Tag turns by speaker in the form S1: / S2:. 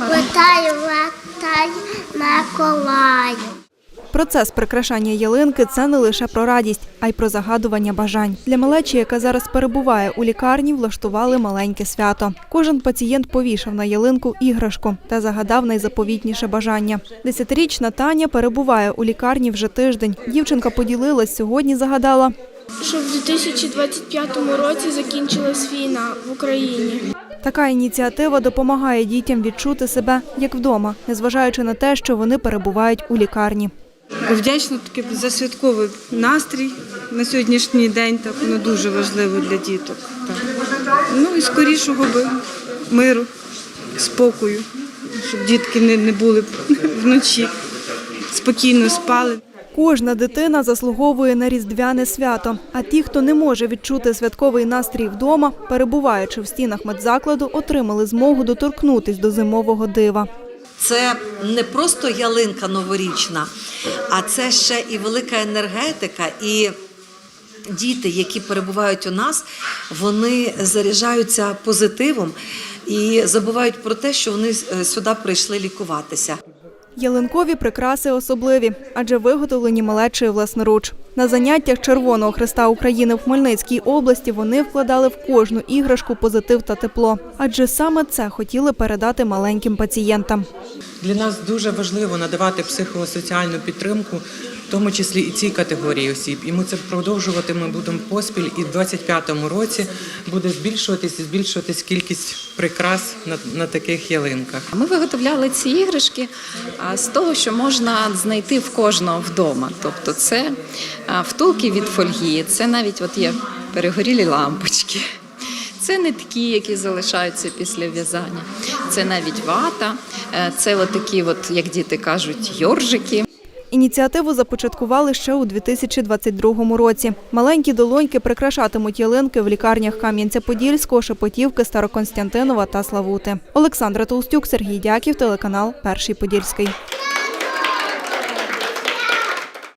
S1: Летай, летай, Миколаю.
S2: Процес прикрашання ялинки це не лише про радість, а й про загадування бажань. Для малечі, яка зараз перебуває у лікарні, влаштували маленьке свято. Кожен пацієнт повішав на ялинку іграшку та загадав найзаповітніше бажання. Десятирічна Таня перебуває у лікарні вже тиждень. Дівчинка поділилась сьогодні. Загадала
S3: щоб в 2025 році закінчилась війна в Україні.
S2: Така ініціатива допомагає дітям відчути себе як вдома, незважаючи на те, що вони перебувають у лікарні.
S4: Вдячна таки за святковий настрій на сьогоднішній день. Так воно дуже важливо для діток. Так. Ну і скорішого би миру, спокою, щоб дітки не, не були вночі, спокійно спали.
S2: Кожна дитина заслуговує на різдвяне свято. А ті, хто не може відчути святковий настрій вдома, перебуваючи в стінах медзакладу, отримали змогу доторкнутись до зимового дива.
S5: Це не просто ялинка новорічна, а це ще і велика енергетика. І діти, які перебувають у нас, вони заряджаються позитивом і забувають про те, що вони е, сюди прийшли лікуватися.
S2: Ялинкові прикраси особливі, адже виготовлені малечою власноруч. На заняттях Червоного Христа України в Хмельницькій області вони вкладали в кожну іграшку позитив та тепло, адже саме це хотіли передати маленьким пацієнтам.
S6: Для нас дуже важливо надавати психосоціальну підтримку, в тому числі і цій категорії осіб. І ми це продовжуватиме будемо поспіль. І в 25-му році буде збільшуватись і збільшуватись кількість прикрас на, на таких ялинках.
S7: Ми виготовляли ці іграшки з того, що можна знайти в кожного вдома. Тобто, це втулки від фольги, це навіть от є перегорілі лампочки. Це нитки, які залишаються після в'язання. Це навіть вата, е, це от такі, от, як діти кажуть, йоржики.
S2: Ініціативу започаткували ще у 2022 році. Маленькі долоньки прикрашатимуть ялинки в лікарнях Кам'янця-Подільського, Шепотівки, Староконстянтинова та Славути. Олександра Толстюк, Сергій Дяків, телеканал Перший Подільський.